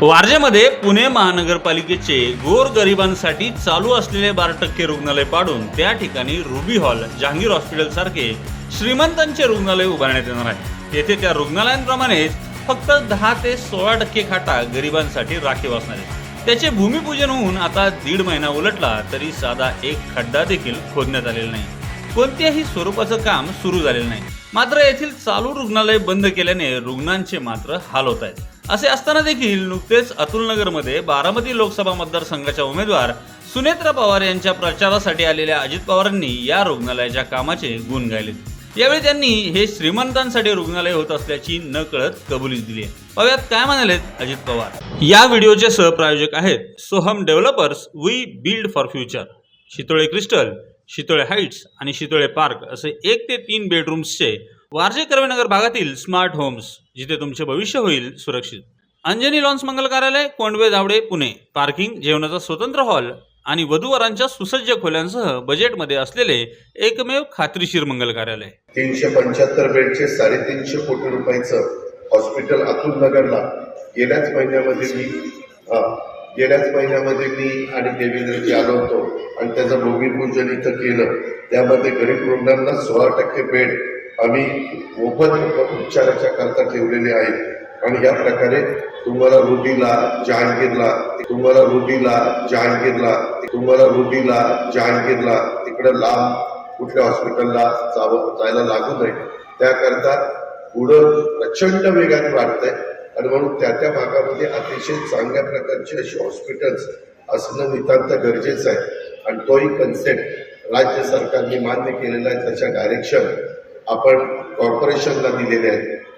वारजेमध्ये पुणे महानगरपालिकेचे गोर गरिबांसाठी चालू असलेले बारा टक्के रुग्णालय पाडून त्या ठिकाणी रुबी हॉल जहांगीर हॉस्पिटल सारखे श्रीमंतांचे रुग्णालय उभारण्यात येणार आहे. येथे त्या रुग्णालयांप्रमाणेच फक्त दहा ते सोळा टक्के खाटा गरिबांसाठी राखीव असणार आहे त्याचे भूमिपूजन होऊन आता दीड महिना उलटला तरी साधा एक खड्डा देखील खोदण्यात आलेला नाही. कोणत्याही स्वरूपाचं काम सुरू झालेलं नाही. मात्र येथील चालू रुग्णालय बंद केल्याने रुग्णांचे मात्र हाल होत आहेत. असे असताना देखील नुकतेच अतुलनगरमध्ये बारामती लोकसभा मतदारसंघाच्या उमेदवार सुनेत्रा पवार यांच्या प्रचारासाठी आलेल्या अजित पवारांनी या रुग्णालयाच्या कामाचे गुण गायले. यावेळी त्यांनी हे श्रीमंतांसाठी रुग्णालय होत असल्याची न कळत कबुलीच दिली आहे. पाहूयात काय म्हणालेत अजित पवार? या व्हिडिओचे सहप्रायोजक आहेत Soham developers we build for future. Shitole crystal Shitole heights आणि शितोळे पार्क असे एक ते तीन बेडरूम्सचे वारजे कर्वेनगर भागातील स्मार्ट होम्स. जिथे तुमचे भविष्य होईल सुरक्षित. अंजनी लॉन्स मंगल कार्यालय कोंडवे धावडे पुणे. पार्किंग जेवणाचा स्वतंत्र हॉल आणि वधूवरांच्या सुसज्ज खोल्यांसह बजेटमध्ये असलेले एकमेव खात्रीशीर मंगल कार्यालय. तीनशे पंच्याहत्तर बेडचे साडेतीनशे कोटी रुपयाचं हॉस्पिटल अतुल नगरला गेल्याच महिन्यामध्ये मी गेल्याच महिन्यामध्ये मी आणि देवेंद्रजी आलो होतो आणि त्याचं भूमिपूजन इथं केलं. त्यामध्ये गरीब रुग्णांना सोळा टक्के बेड आम्ही मोफत उपचाराच्या करता ठेवलेले आहेत. आणि या प्रकारे तुम्हाला रुडीला जहांगीरला तुम्हाला रुडीला जहांगीरला तुम्हाला रुडीला जहांगीरला तिकडे लांब कुठल्या हॉस्पिटलला जावं जायला लागू नये. त्याकरता पुढं प्रचंड वेगाने वाढतंय. आणि म्हणून त्या त्या भागामध्ये अतिशय चांगल्या प्रकारची अशी हॉस्पिटल्स असणं नितांत गरजेचं आहे. आणि तोही कन्सेप्ट राज्य सरकारने मान्य केलेला आहे. त्याच्या डायरेक्शन आपण कॉर्पोरेशनला दिलेले आहेत.